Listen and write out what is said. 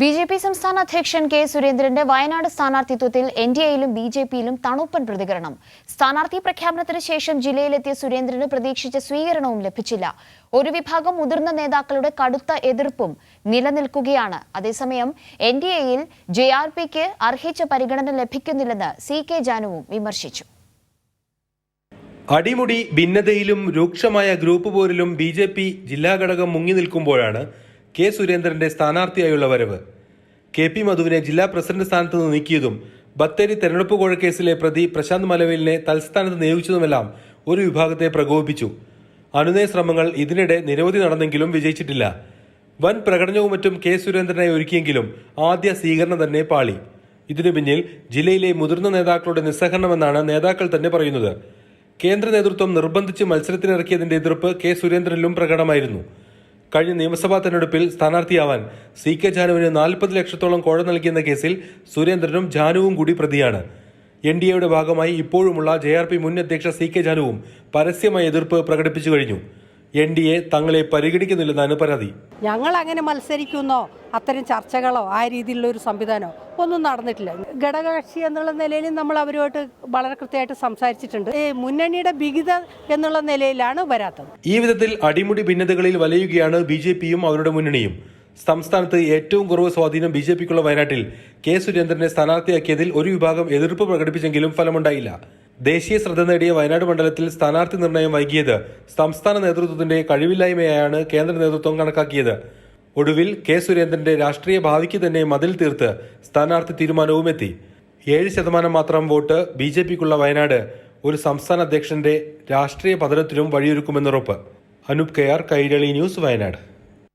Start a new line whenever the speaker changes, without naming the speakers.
B J P സംസ്ഥാന അധ്യക്ഷൻ K സുരേന്ദ്രന്റെ വയനാട് സ്ഥാനാർത്ഥിത്വത്തിൽ എൻ ഡി എയിലും ബി ജെ പിയിലും തണുപ്പൻ പ്രതികരണം. സ്ഥാനാർത്ഥി പ്രഖ്യാപനത്തിന് ശേഷം ജില്ലയിലെത്തിയ സുരേന്ദ്രന് പ്രതീക്ഷിച്ച സ്വീകരണവും ലഭിച്ചില്ല. ഒരു വിഭാഗം മുതിർന്ന നേതാക്കളുടെ കടുത്ത എതിർപ്പും നിലനിൽക്കുകയാണ്. അതേസമയം എൻ ഡി എയിൽ ജെ ആർ പിക്ക് അർഹിച്ച പരിഗണന ലഭിക്കുന്നില്ലെന്ന് സി കെ ജാനുവും വിമർശിച്ചു.
അടിമുടി ഭിന്നതയിലും രൂക്ഷമായ ഗ്രൂപ്പ് പോരിലും ബി ജെ പി ജില്ലാ ഘടകം മുങ്ങി നിൽക്കുമ്പോഴാണ് കെ സുരേന്ദ്രന്റെ സ്ഥാനാർത്ഥിയായുള്ള വരവ്. കെ പി മധുവിനെ ജില്ലാ പ്രസിഡന്റ് സ്ഥാനത്ത് നിന്ന് നീക്കിയതും ബത്തേരി തെരഞ്ഞെടുപ്പ് കോഴക്കേസിലെ പ്രതി പ്രശാന്ത് മലവേലിനെ തൽസ്ഥാനത്ത് നിയോഗിച്ചതുമെല്ലാം ഒരു വിഭാഗത്തെ പ്രകോപിപ്പിച്ചു. അനുനയ ശ്രമങ്ങൾ ഇതിനിടെ നിരവധി നടന്നെങ്കിലും വിജയിച്ചിട്ടില്ല. വൻ പ്രകടനവും മറ്റും കെ സുരേന്ദ്രനെ ഒരുക്കിയെങ്കിലും ആദ്യ സ്വീകരണം തന്നെ പാളി. ഇതിനു പിന്നിൽ ജില്ലയിലെ മുതിർന്ന നേതാക്കളുടെ നിസ്സഹരണമെന്നാണ് നേതാക്കൾ തന്നെ പറയുന്നത്. കേന്ദ്ര നേതൃത്വം നിർബന്ധിച്ച് മത്സരത്തിനിറക്കിയതിന്റെ എതിർപ്പ് കെ സുരേന്ദ്രനിലും പ്രകടമായിരുന്നു. കഴിഞ്ഞ നിയമസഭാ തെരഞ്ഞെടുപ്പിൽ സ്ഥാനാർത്ഥിയാവാൻ സി കെ ജാനുവിന് നാൽപ്പത് ലക്ഷത്തോളം കോഴ നൽകിയെന്ന കേസിൽ സുരേന്ദ്രനും ജാനുവും കൂടി പ്രതിയാണ് എൻ ഡി എയുടെ ഭാഗമായി ഇപ്പോഴുമുള്ള ജെ ആർ പി മുൻ അധ്യക്ഷ സി കെ ജാനുവും പരസ്യമായി എതിർപ്പ് പ്രകടിപ്പിച്ചു കഴിഞ്ഞു. എൻ ഡി എ തങ്ങളെ പരിഗണിക്കുന്നില്ലെന്നാണ് പരാതി
ഞങ്ങൾ അങ്ങനെ മത്സരിക്കുന്നോ? അത്തരം ചർച്ചകളോ ആ രീതിയിലുള്ള ഒരു സംവിധാനമോ ഒന്നും നടന്നിട്ടില്ല. ഘടകകക്ഷി എന്നുള്ള നിലയിൽ നമ്മൾ അവരുമായിട്ട് വളരെ കൃത്യമായിട്ട് സംസാരിച്ചിട്ടുണ്ട്. മുന്നണിയുടെ വിഹിത എന്നുള്ള നിലയിലാണ് വരാത്തത്.
ഈ വിധത്തിൽ അടിമുടി ഭിന്നതകളിൽ വലയുകയാണ് ബി ജെ പിയും അവരുടെ മുന്നണിയും. സംസ്ഥാനത്ത് ഏറ്റവും കുറവ് സ്വാധീനം ബി ജെ പിക്കുള്ള വയനാട്ടിൽ കെ സുരേന്ദ്രനെ സ്ഥാനാർത്ഥിയാക്കിയതിൽ ഒരു വിഭാഗം എതിർപ്പ് പ്രകടിപ്പിച്ചെങ്കിലും ഫലമുണ്ടായില്ല. ദേശീയ ശ്രദ്ധ നേടിയ വയനാട് മണ്ഡലത്തിൽ സ്ഥാനാർത്ഥി നിർണയം വൈകിയത് സംസ്ഥാന നേതൃത്വത്തിന്റെ കഴിവില്ലായ്മയാണ് കേന്ദ്ര നേതൃത്വം കണക്കാക്കിയത്. ഒടുവിൽ കെ സുരേന്ദ്രന്റെ രാഷ്ട്രീയ ഭാവിക്ക് തന്നെ മതിൽ തീർത്ത് സ്ഥാനാർത്ഥി തീരുമാനവും എത്തി ഏഴ് ശതമാനം മാത്രം വോട്ട് ബി ജെ പിക്കുള്ള വയനാട് ഒരു സംസ്ഥാന അധ്യക്ഷന്റെ രാഷ്ട്രീയ പതനത്തിനും വഴിയൊരുക്കുമെന്നുറപ്പ്. Anoop K R Kairali news Wayanad.